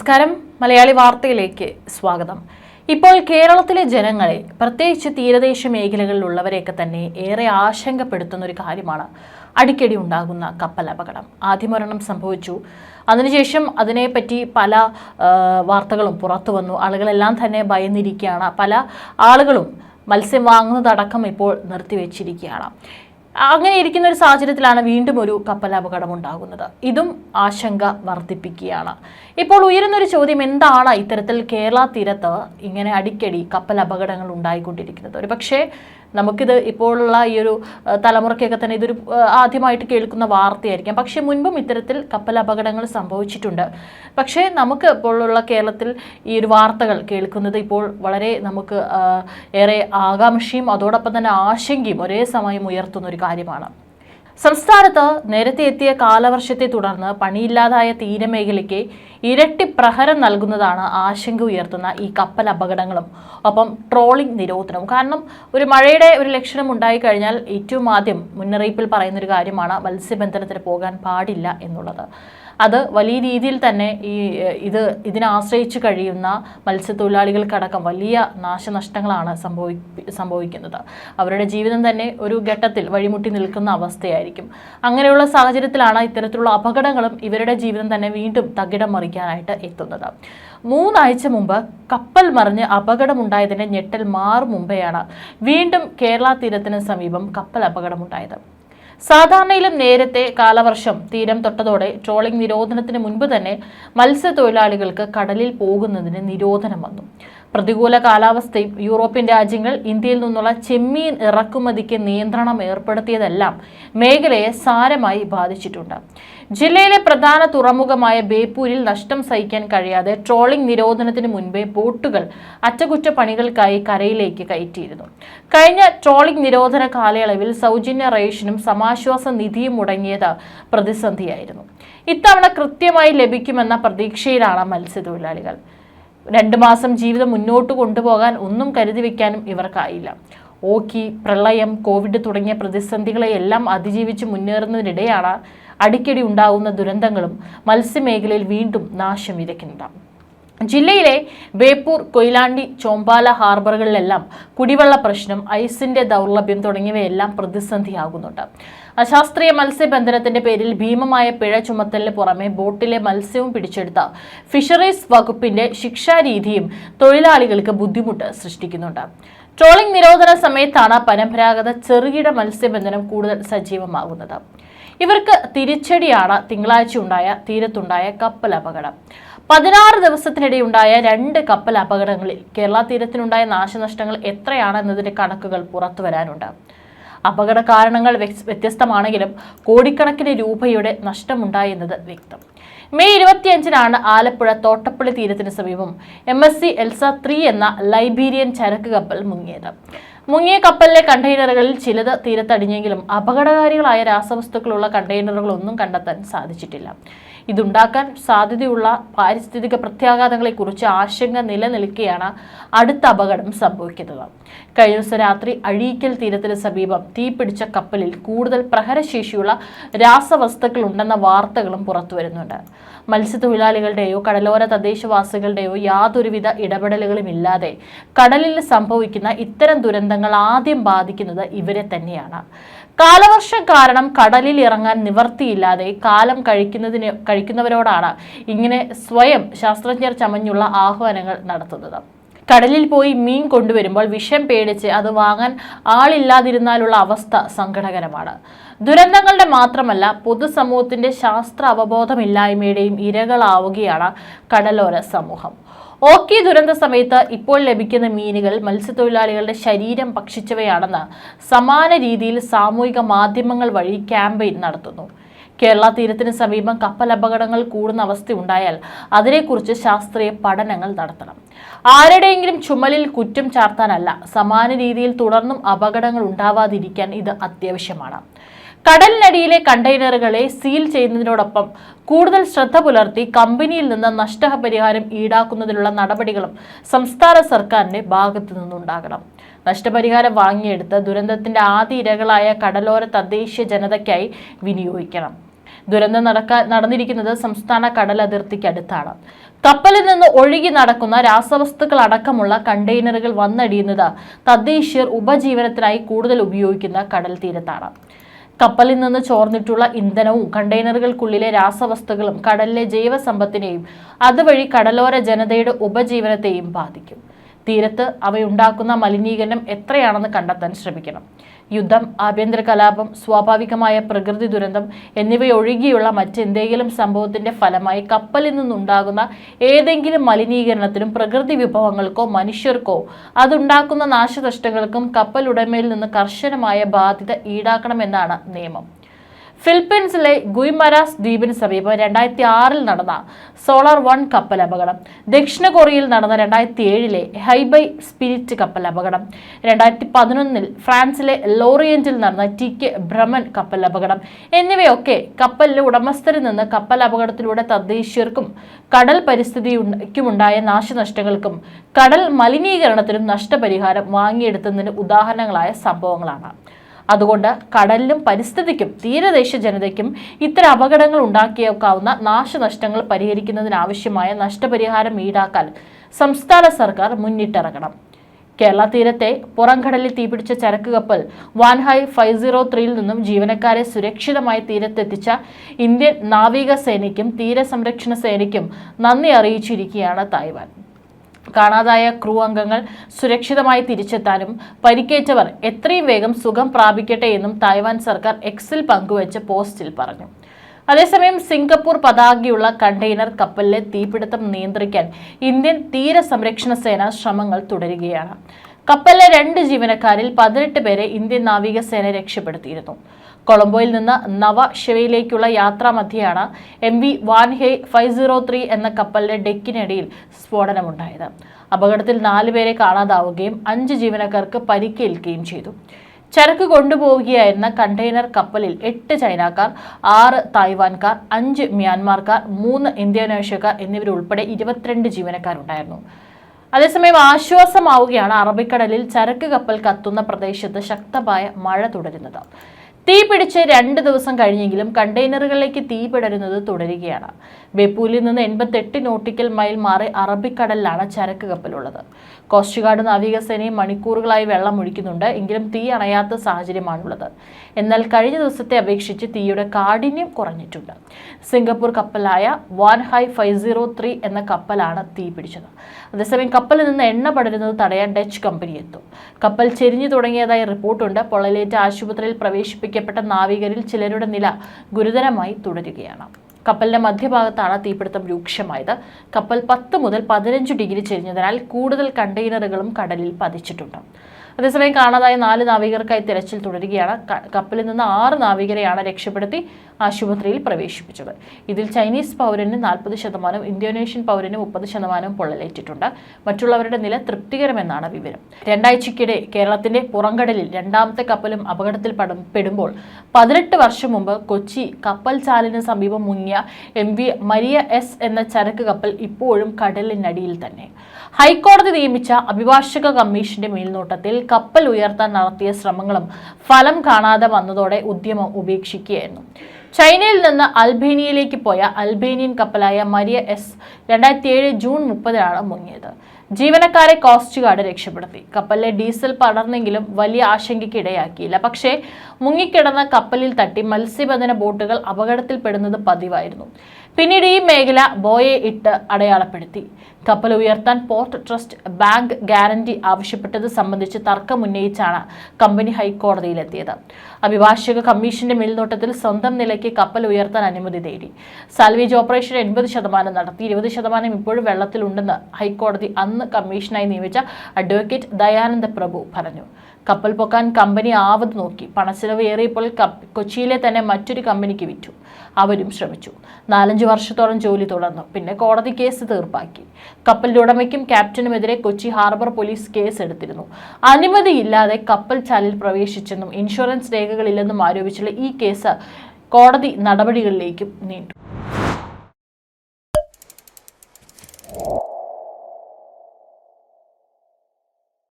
നമസ്കാരം. മലയാളി വാർത്തയിലേക്ക് സ്വാഗതം. ഇപ്പോൾ കേരളത്തിലെ ജനങ്ങളെ പ്രത്യേകിച്ച് തീരദേശ മേഖലകളിലുള്ളവരെയൊക്കെ തന്നെ ഏറെ ആശങ്കപ്പെടുത്തുന്ന ഒരു കാര്യമാണ് അടിക്കടി ഉണ്ടാകുന്ന കപ്പൽ അപകടം. ആദ്യമരണം സംഭവിച്ചു. അതിനുശേഷം അതിനെപ്പറ്റി പല വാർത്തകളും പുറത്തു വന്നു. ആളുകളെല്ലാം തന്നെ ഭയന്നിരിക്കുകയാണ്. പല ആളുകളും മത്സ്യം വാങ്ങുന്നതടക്കം ഇപ്പോൾ നിർത്തിവെച്ചിരിക്കുകയാണ്. അങ്ങനെ ഇരിക്കുന്ന ഒരു സാഹചര്യത്തിലാണ് വീണ്ടും ഒരു കപ്പൽ അപകടം ഉണ്ടാകുന്നത് ഇതും ആശങ്ക വർദ്ധിപ്പിക്കുകയാണ്. ഇപ്പോൾ ഉയരുന്നൊരു ചോദ്യം എന്താണ് ഇത്തരത്തിൽ കേരള തീരത്ത് ഇങ്ങനെ അടിക്കടി കപ്പൽ അപകടങ്ങൾ ഉണ്ടായിക്കൊണ്ടിരിക്കുന്നത്? ഒരു പക്ഷേ നമുക്കിത് ഇപ്പോഴുള്ള ഈ ഒരു തലമുറയ്ക്കൊക്കെ തന്നെ ഇതൊരു ആദ്യമായിട്ട് കേൾക്കുന്ന വാർത്തയായിരിക്കാം. പക്ഷേ മുൻപും ഇത്തരത്തിൽ കപ്പൽ അപകടങ്ങൾ സംഭവിച്ചിട്ടുണ്ട്. പക്ഷേ നമുക്ക് ഇപ്പോഴുള്ള കേരളത്തിൽ ഈ ഒരു വാർത്തകൾ കേൾക്കുന്നത് ഇപ്പോൾ വളരെ നമുക്ക് ഏറെ ആകാംക്ഷയും അതോടൊപ്പം തന്നെ ആശങ്കയും ഒരേ സമയം ഉയർത്തുന്ന ഒരു കാര്യമാണ്. സംസ്ഥാനത്ത് നേരത്തെ എത്തിയ കാലവർഷത്തെ തുടർന്ന് പണിയില്ലാതായ തീരമേഖലയ്ക്ക് ഇരട്ടി പ്രഹരം നൽകുന്നതാണ് ആശങ്ക ഉയർത്തുന്ന ഈ കപ്പൽ അപകടങ്ങളും. ഒപ്പം ട്രോളിംഗ് നിരോധനവും. കാരണം ഒരു മഴയുടെ ഒരു ലക്ഷണം ഉണ്ടായിക്കഴിഞ്ഞാൽ ഏറ്റവും ആദ്യം മുന്നറിയിപ്പിൽ പറയുന്നൊരു കാര്യമാണ് മത്സ്യബന്ധനത്തിന് പോകാൻ പാടില്ല എന്നുള്ളത്. അത് വലിയ രീതിയിൽ തന്നെ ഈ ഇത് ഇതിനെ ആശ്രയിച്ച് കഴിയുന്ന മത്സ്യത്തൊഴിലാളികൾക്കടക്കം വലിയ നാശനഷ്ടങ്ങളാണ് സംഭവി സംഭവിക്കുന്നത്. അവരുടെ ജീവിതം തന്നെ ഒരു ഘട്ടത്തിൽ വഴിമുട്ടി നിൽക്കുന്ന അവസ്ഥയായിരിക്കും. അങ്ങനെയുള്ള സാഹചര്യത്തിലാണ് ഇത്തരത്തിലുള്ള അപകടങ്ങളും ഇവരുടെ ജീവിതം തന്നെ വീണ്ടും തകിടം മറിക്കാനായിട്ട് എത്തുന്നത്. മൂന്നാഴ്ച മുമ്പ് കപ്പൽ മറിഞ്ഞ് അപകടമുണ്ടായതിന്റെ ഞെട്ടൽ മാറും മുമ്പെയാണ് വീണ്ടും കേരള തീരത്തിന് സമീപം കപ്പൽ അപകടമുണ്ടായത്. സാധാരണയിലും നേരത്തെ കാലവർഷം തീരം തൊട്ടതോടെ ട്രോളിംഗ് നിരോധനത്തിന് മുൻപ് തന്നെ മത്സ്യത്തൊഴിലാളികൾക്ക് കടലിൽ പോകുന്നതിന് നിരോധനം വന്നു. പ്രതികൂല കാലാവസ്ഥയും യൂറോപ്യൻ രാജ്യങ്ങൾ ഇന്ത്യയിൽ നിന്നുള്ള ചെമ്മീൻ ഇറക്കുമതിക്ക് നിയന്ത്രണം ഏർപ്പെടുത്തിയതെല്ലാം മേഖലയെ സാരമായി ബാധിച്ചിട്ടുണ്ട്. ജില്ലയിലെ പ്രധാന തുറമുഖമായ ബേപ്പൂരിൽ നഷ്ടം സഹിക്കാൻ കഴിയാതെ ട്രോളിംഗ് നിരോധനത്തിന് മുൻപേ ബോട്ടുകൾ അറ്റകുറ്റപ്പണികൾക്കായി കരയിലേക്ക് കയറ്റിയിരുന്നു. കഴിഞ്ഞ ട്രോളിംഗ് നിരോധന കാലയളവിൽ സൗജന്യ റേഷനും സമാശ്വാസ നിധിയും മുടങ്ങിയത് പ്രതിസന്ധിയായിരുന്നു. ഇത്തവണ കൃത്യമായി ലഭിക്കുമെന്ന പ്രതീക്ഷയിലാണ് മത്സ്യത്തൊഴിലാളികൾ. രണ്ട് മാസം ജീവിതം മുന്നോട്ട് കൊണ്ടുപോകാൻ ഒന്നും കരുതി വെക്കാനും ഇവർക്കായില്ല. ഓക്കി പ്രളയം കോവിഡ് തുടങ്ങിയ പ്രതിസന്ധികളെയെല്ലാം അതിജീവിച്ച് മുന്നേറുന്നതിനിടെയാണ് അടിക്കടി ഉണ്ടാകുന്ന ദുരന്തങ്ങളും മത്സ്യമേഖലയിൽ വീണ്ടും നാശം വിതയ്ക്കുന്നത്. ജില്ലയിലെ ബേപ്പൂർ കൊയിലാണ്ടി ചോമ്പാല ഹാർബറുകളിലെല്ലാം കുടിവെള്ള പ്രശ്നം ഐസിന്റെ ദൗർലഭ്യം തുടങ്ങിയവയെല്ലാം പ്രതിസന്ധിയാകുന്നുണ്ട്. അശാസ്ത്രീയ മത്സ്യബന്ധനത്തിന്റെ പേരിൽ ഭീമമായ പിഴ ചുമത്തലിന് പുറമെ ബോട്ടിലെ മത്സ്യവും പിടിച്ചെടുത്ത ഫിഷറീസ് വകുപ്പിന്റെ ശിക്ഷാരീതിയും തൊഴിലാളികൾക്ക് ബുദ്ധിമുട്ട് സൃഷ്ടിക്കുന്നുണ്ട്. ട്രോളിംഗ് നിരോധന സമയത്താണ് പരമ്പരാഗത ചെറുകിട മത്സ്യബന്ധനം കൂടുതൽ സജീവമാകുന്നത്. ഇവർക്ക് തിരിച്ചടിയാണ് തിങ്കളാഴ്ച ഉണ്ടായ തീരത്തുണ്ടായ കപ്പൽ അപകടം. പതിനാറ് ദിവസത്തിനിടെയുണ്ടായ രണ്ട് കപ്പൽ അപകടങ്ങളിൽ കേരള തീരത്തിനുണ്ടായ നാശനഷ്ടങ്ങൾ എത്രയാണെന്നതിന്റെ കണക്കുകൾ പുറത്തു വരാനുണ്ട് അപകട കാരണങ്ങൾ വ്യത്യസ്തമാണെങ്കിലും കോടിക്കണക്കിന് രൂപയുടെ നഷ്ടമുണ്ടായെന്നത് വ്യക്തം. മെയ് ഇരുപത്തിയഞ്ചിനാണ് ആലപ്പുഴ തോട്ടപ്പള്ളി തീരത്തിന് സമീപം M S C Elsa three എന്ന ലൈബീരിയൻ ചരക്ക് കപ്പൽ മുങ്ങിയത്. മുങ്ങിയ കപ്പലിലെ കണ്ടെയ്നറുകളിൽ ചിലത് തീരത്തടിഞ്ഞെങ്കിലും അപകടകാരികളായ രാസവസ്തുക്കളുള്ള കണ്ടെയ്നറുകളൊന്നും കണ്ടെത്താൻ സാധിച്ചിട്ടില്ല. ഇതുണ്ടാക്കാൻ സാധ്യതയുള്ള പാരിസ്ഥിതിക പ്രത്യാഘാതങ്ങളെക്കുറിച്ച് ആശങ്ക നിലനിൽക്കെയാണ് അടുത്ത അപകടം സംഭവിക്കുന്നത്. കഴിഞ്ഞ ദിവസം രാത്രി അഴീക്കൽ തീരത്തിന് സമീപം തീപിടിച്ച കപ്പലിൽ കൂടുതൽ പ്രഹരശേഷിയുള്ള രാസവസ്തുക്കൾ ഉണ്ടെന്ന വാർത്തകളും പുറത്തു വരുന്നുണ്ട്. മത്സ്യത്തൊഴിലാളികളുടെയോ കടലോര തദ്ദേശവാസികളുടെയോ യാതൊരുവിധ ഇടപെടലുകളും ഇല്ലാതെ കടലിൽ സംഭവിക്കുന്ന ഇത്തരം ദുരന്തങ്ങൾ ആദ്യം ബാധിക്കുന്നത് ഇവരെ തന്നെയാണ്. കാലവർഷം കാരണം കടലിൽ ഇറങ്ങാൻ നിവർത്തിയില്ലാതെ കാലം കഴിക്കുന്നതിന് കഴിക്കുന്നവരോടാണ് ഇങ്ങനെ സ്വയം ശാസ്ത്രജ്ഞർ ചമഞ്ഞുള്ള ആഹ്വാനങ്ങൾ നടത്തുന്നത്. കടലിൽ പോയി മീൻ കൊണ്ടുവരുമ്പോൾ വിഷം പേടിച്ച് അത് വാങ്ങാൻ ആളില്ലാതിരുന്നാലുള്ള അവസ്ഥ സങ്കടകരമാണ്. ദുരന്തങ്ങളുടെ മാത്രമല്ല പൊതുസമൂഹത്തിന്റെ ശാസ്ത്ര അവബോധമില്ലായ്മയുടെയും ഇരകളാവുകയാണ് കടലോര സമൂഹം. ഓക്കി ദുരന്ത സമയത്ത് ഇപ്പോൾ ലഭിക്കുന്ന മീനുകൾ മത്സ്യത്തൊഴിലാളികളുടെ ശരീരം ഭക്ഷിച്ചവയാണെന്ന് സമാന രീതിയിൽ സാമൂഹിക മാധ്യമങ്ങൾ വഴി ക്യാമ്പയിൻ നടത്തുന്നു. കേരള തീരത്തിന് സമീപം കപ്പൽ അപകടങ്ങൾ കൂടുന്ന അവസ്ഥയുണ്ടായാൽ അതിനെക്കുറിച്ച് ശാസ്ത്രീയ പഠനങ്ങൾ നടത്തണം. ആരുടെയെങ്കിലും ചുമലിൽ കുറ്റം ചാർത്താനല്ല സമാന രീതിയിൽ തുടർന്നും അപകടങ്ങൾ ഉണ്ടാവാതിരിക്കാൻ ഇത് അത്യാവശ്യമാണ്. കടലിനടിയിലെ കണ്ടെയ്നറുകളെ സീൽ ചെയ്യുന്നതിനോടൊപ്പം കൂടുതൽ ശ്രദ്ധ പുലർത്തി കമ്പനിയിൽ നിന്ന് നഷ്ടപരിഹാരം ഈടാക്കുന്നതിനുള്ള നടപടികളും സംസ്ഥാന സർക്കാരിന്റെ ഭാഗത്തു നിന്നുണ്ടാകണം. നഷ്ടപരിഹാരം വാങ്ങിയെടുത്ത് ദുരന്തത്തിന്റെ ആദ്യ ഇരകളായ കടലോര തദ്ദേശീയ ജനതയ്ക്കായി വിനിയോഗിക്കണം. ദുരന്തം നടക്കാൻ നടന്നിരിക്കുന്നത് സംസ്ഥാന കടൽ അതിർത്തിക്ക് അടുത്താണ്. കപ്പലിൽ നിന്ന് ഒഴുകി നടക്കുന്ന രാസവസ്തുക്കൾ അടക്കമുള്ള കണ്ടെയ്നറുകൾ വന്നടിയുന്നത് തദ്ദേശീയർ ഉപജീവനത്തിനായി കൂടുതൽ ഉപയോഗിക്കുന്ന കടൽ തീരത്താണ് കപ്പലിൽ നിന്ന് ചോർന്നിട്ടുള്ള ഇന്ധനവും കണ്ടെയ്നറുകൾക്കുള്ളിലെ രാസവസ്തുക്കളും കടലിലെ ജൈവസമ്പത്തിനെയും അതുവഴി കടലോര ജനതയുടെ ഉപജീവനത്തെയും ബാധിക്കും. തീരത്ത് അവയുണ്ടാക്കുന്ന മലിനീകരണം എത്രയാണെന്ന് കണ്ടെത്താൻ ശ്രമിക്കണം. യുദ്ധം ആഭ്യന്തര കലാപം സ്വാഭാവികമായ പ്രകൃതി ദുരന്തം എന്നിവയൊഴികെയുള്ള മറ്റെന്തെങ്കിലും സംഭവത്തിന്റെ ഫലമായി കപ്പലിൽ നിന്നുണ്ടാകുന്ന ഏതെങ്കിലും മലിനീകരണത്തിനും പ്രകൃതി വിഭവങ്ങൾക്കോ മനുഷ്യർക്കോ അതുണ്ടാക്കുന്ന നാശനഷ്ടങ്ങൾക്കും കപ്പലുടമയിൽ നിന്ന് കർശനമായ ബാധ്യത ഈടാക്കണമെന്നാണ് നിയമം. ഫിലിപ്പീൻസിലെ ഗുയ്മരാസ് ദ്വീപിന് സമീപം രണ്ടായിരത്തി ആറിൽ നടന്ന സോളാർ വൺ കപ്പൽ അപകടം. ദക്ഷിണ കൊറിയയിൽ നടന്ന രണ്ടായിരത്തി ഏഴിലെ ഹൈബൈ സ്പിരിറ്റ് കപ്പൽ അപകടം. രണ്ടായിരത്തി പതിനൊന്നിൽ ഫ്രാൻസിലെ ലോറിയന്റിൽ നടന്ന ടി കെ ഭ്രമൻ കപ്പൽ അപകടം. എന്നിവയൊക്കെ കപ്പലിലെ ഉടമസ്ഥരിൽ നിന്ന് കപ്പൽ അപകടത്തിലൂടെ തദ്ദേശീയർക്കും കടൽ പരിസ്ഥിതിക്കുമുണ്ടായ നാശനഷ്ടങ്ങൾക്കും കടൽ മലിനീകരണത്തിനും നഷ്ടപരിഹാരം വാങ്ങിയെടുത്തതിന് ഉദാഹരണങ്ങളായ സംഭവങ്ങളാണ്. അതുകൊണ്ട് കടലിലും പരിസ്ഥിതിക്കും തീരദേശ ജനതയ്ക്കും ഇത്തരം അപകടങ്ങൾ ഉണ്ടാക്കിയേക്കാവുന്ന നാശനഷ്ടങ്ങൾ പരിഹരിക്കുന്നതിനാവശ്യമായ നഷ്ടപരിഹാരം ഈടാക്കാൻ സംസ്ഥാന സർക്കാർ മുന്നിട്ടിറങ്ങണം. കേരള തീരത്തെ പുറംകടലിൽ തീപിടിച്ച ചരക്ക് കപ്പൽ വാൻഹായ് ഫൈവ് സീറോ ത്രീയിൽ നിന്നും ജീവനക്കാരെ സുരക്ഷിതമായി തീരത്തെത്തിച്ച ഇന്ത്യൻ നാവിക നാവികസേനയ്ക്കും തീരസംരക്ഷണ സേനയ്ക്കും നന്ദി അറിയിച്ചിരിക്കുകയാണ് തായ്വാൻ. കാണാതായ ക്രൂ അംഗങ്ങൾ സുരക്ഷിതമായി തിരിച്ചെത്താനും പരിക്കേറ്റവർ എത്രയും വേഗം സുഖം പ്രാപിക്കട്ടെ എന്നും തായ്വാൻ സർക്കാർ എക്സിൽ പങ്കുവച്ച പോസ്റ്റിൽ പറഞ്ഞു. അതേസമയം സിംഗപ്പൂർ പതാകയുള്ള കണ്ടെയ്നർ കപ്പലിലെ തീപിടുത്തം നിയന്ത്രിക്കാൻ ഇന്ത്യൻ തീരസംരക്ഷണ സേന ശ്രമങ്ങൾ തുടരുകയാണ്. കപ്പലിലെ രണ്ട് ജീവനക്കാരിൽ പതിനെട്ട് പേരെ ഇന്ത്യൻ നാവികസേന രക്ഷപ്പെടുത്തിയിരുന്നു. കൊളംബോയിൽ നിന്ന് നവ യാത്രാ മധ്യയാണ് M V Wan Hai five zero three എന്ന കപ്പലിന്റെ ഡെക്കിനിടയിൽ സ്ഫോടനമുണ്ടായത്. അപകടത്തിൽ നാലുപേരെ കാണാതാവുകയും അഞ്ച് ജീവനക്കാർക്ക് പരിക്കേൽക്കുകയും ചെയ്തു. ചരക്ക് കൊണ്ടുപോവുകയായിരുന്ന കണ്ടെയ്നർ കപ്പലിൽ എട്ട് ചൈനക്കാർ ആറ് തായ്വാൻകാർ അഞ്ച് മ്യാൻമാർക്കാർ മൂന്ന് ഇന്തോനേഷ്യക്കാർ എന്നിവരുൾപ്പെടെ ഇരുപത്തിരണ്ട് ജീവനക്കാരുണ്ടായിരുന്നു. അതേസമയം ആശ്വാസമാവുകയാണ് അറബിക്കടലിൽ ചരക്ക് കപ്പൽ കത്തുന്ന പ്രദേശത്ത് ശക്തമായ മഴ തുടരുന്നത്. തീ പിടിച്ച് രണ്ട് ദിവസം കഴിഞ്ഞെങ്കിലും കണ്ടെയ്നറുകളിലേക്ക് തീ പിടരുന്നത് തുടരുകയാണ്. ബെപ്പൂലിൽ നിന്ന് എൺപത്തെട്ട് നോട്ടിക്കൽ മൈൽ മാറി അറബിക്കടലിലാണ് ചരക്ക് കപ്പലുള്ളത്. കോസ്റ്റ് ഗാർഡ് നാവികസേനയും മണിക്കൂറുകളായി വെള്ളം ഒഴിക്കുന്നുണ്ട്. എങ്കിലും തീ അണയാത്ത സാഹചര്യമാണുള്ളത്. എന്നാൽ കഴിഞ്ഞ ദിവസത്തെ അപേക്ഷിച്ച് തീയുടെ കാഠിന്യം കുറഞ്ഞിട്ടുണ്ട്. Singapore കപ്പലായ Wan Hai five zero three എന്ന കപ്പലാണ് തീ പിടിച്ചത്. അതേസമയം കപ്പലിൽ നിന്ന് എണ്ണ പടരുന്നത് തടയാൻ ഡച്ച് കമ്പനി എത്തും. കപ്പൽ ചെരിഞ്ഞു തുടങ്ങിയതായി റിപ്പോർട്ടുണ്ട്. പൊള്ളലേറ്റ് ആശുപത്രിയിൽ പ്രവേശിപ്പിക്കപ്പെട്ട നാവികരിൽ ചിലരുടെ നില ഗുരുതരമായി തുടരുകയാണ്. കപ്പലിന്റെ മധ്യഭാഗത്താണ് തീപിടുത്തം രൂക്ഷമായത്. കപ്പൽ പത്ത് മുതൽ പതിനഞ്ച് ഡിഗ്രി ചെരിഞ്ഞതിനാൽ കൂടുതൽ കണ്ടെയ്നറുകളും കടലിൽ പതിച്ചിട്ടുണ്ട്. അതേസമയം കാണാതായ നാല് നാവികർക്കായി തിരച്ചിൽ തുടരുകയാണ്. കപ്പലിൽ നിന്ന് ആറ് നാവികരെയാണ് രക്ഷപ്പെടുത്തി. ആശുപത്രിയിൽ പ്രവേശിപ്പിച്ചത്. ഇതിൽ ചൈനീസ് പൗരന് നാൽപ്പത് ശതമാനം ഇന്തോനേഷ്യൻ പൗരന് മുപ്പത് ശതമാനം പൊള്ളലേറ്റിട്ടുണ്ട്. മറ്റുള്ളവരുടെ നില തൃപ്തികരമെന്നാണ് വിവരം. രണ്ടാഴ്ചയ്ക്കിടെ കേരളത്തിന്റെ പുറംകടലിൽ രണ്ടാമത്തെ കപ്പലും അപകടത്തിൽ പെടുമ്പോൾ പതിനെട്ട് വർഷം മുമ്പ് കൊച്ചി കപ്പൽ ചാലിന് സമീപം മുങ്ങിയ എം വി മരിയ എസ് എന്ന ചരക്ക് കപ്പൽ ഇപ്പോഴും കടലിനടിയിൽ തന്നെ. ഹൈക്കോടതി നിയമിച്ച അഭിഭാഷക കമ്മീഷന്റെ മേൽനോട്ടത്തിൽ കപ്പൽ ഉയർത്താൻ നടത്തിയ ശ്രമങ്ങളും ഫലം കാണാതെ വന്നതോടെ ഉദ്യമം ഉപേക്ഷിക്കുകയായിരുന്നു. ചൈനയിൽ നിന്ന് അൽബേനിയയിലേക്ക് പോയ അൽബേനിയൻ കപ്പലായ മരിയ എസ് രണ്ടായിരത്തി ഏഴ് ജൂൺ മുപ്പതിനാണ് മുങ്ങിയത്. ജീവനക്കാരെ കോസ്റ്റ് ഗാർഡ് രക്ഷപ്പെടുത്തി. കപ്പലിലെ ഡീസൽ പടർന്നെങ്കിലും വലിയ ആശങ്കയ്ക്ക് ഇടയാക്കിയില്ല. പക്ഷേ മുങ്ങിക്കിടന്ന കപ്പലിൽ തട്ടി മത്സ്യബന്ധന ബോട്ടുകൾ അപകടത്തിൽപ്പെടുന്നത് പതിവായിരുന്നു. പിന്നീട് ഈ മേഖല ബോയെ ഇട്ട് അടയാളപ്പെടുത്തി. കപ്പൽ ഉയർത്താൻ പോർട്ട് ട്രസ്റ്റ് ബാങ്ക് ഗ്യാരണ്ടി ആവശ്യപ്പെട്ടത് സംബന്ധിച്ച് തർക്കമുന്നയിച്ചാണ് കമ്പനി ഹൈക്കോടതിയിലെത്തിയത്. അഭിഭാഷക കമ്മീഷന്റെ മേൽനോട്ടത്തിൽ സ്വന്തം നിലയ്ക്ക് കപ്പൽ ഉയർത്താൻ അനുമതി തേടി. സാൽവേജ് ഓപ്പറേഷൻ എൺപത് ശതമാനം നടത്തി. ഇരുപത് ശതമാനം ഇപ്പോഴും വെള്ളത്തിലുണ്ടെന്ന് ഹൈക്കോടതി അന്ന് കമ്മീഷനായി നിയമിച്ച അഡ്വക്കേറ്റ് ദയാനന്ദ പ്രഭു പറഞ്ഞു. കപ്പൽ പൊക്കാൻ കമ്പനി ആവത് നോക്കി. പണച്ചെലവ് ഏറിയപ്പോൾ കൊച്ചിയിലെ തന്നെ മറ്റൊരു കമ്പനിക്ക് വിറ്റു. അവരും ശ്രമിച്ചു. നാലഞ്ച് വർഷത്തോളം ജോലി തുടർന്നു. പിന്നെ കോടതി കേസ് തീർപ്പാക്കി. കപ്പലിന്റെ ഉടമയ്ക്കും ക്യാപ്റ്റനുമെതിരെ കൊച്ചി ഹാർബർ പോലീസ് കേസ് എടുത്തിരുന്നു. അനുമതിയില്ലാതെ കപ്പൽ ചാലിൽ പ്രവേശിച്ചെന്നും ഇൻഷുറൻസ് രേഖകളില്ലെന്നും ആരോപിച്ചുള്ള ഈ കേസ് കോടതി നടപടികളിലേക്കും നീണ്ടു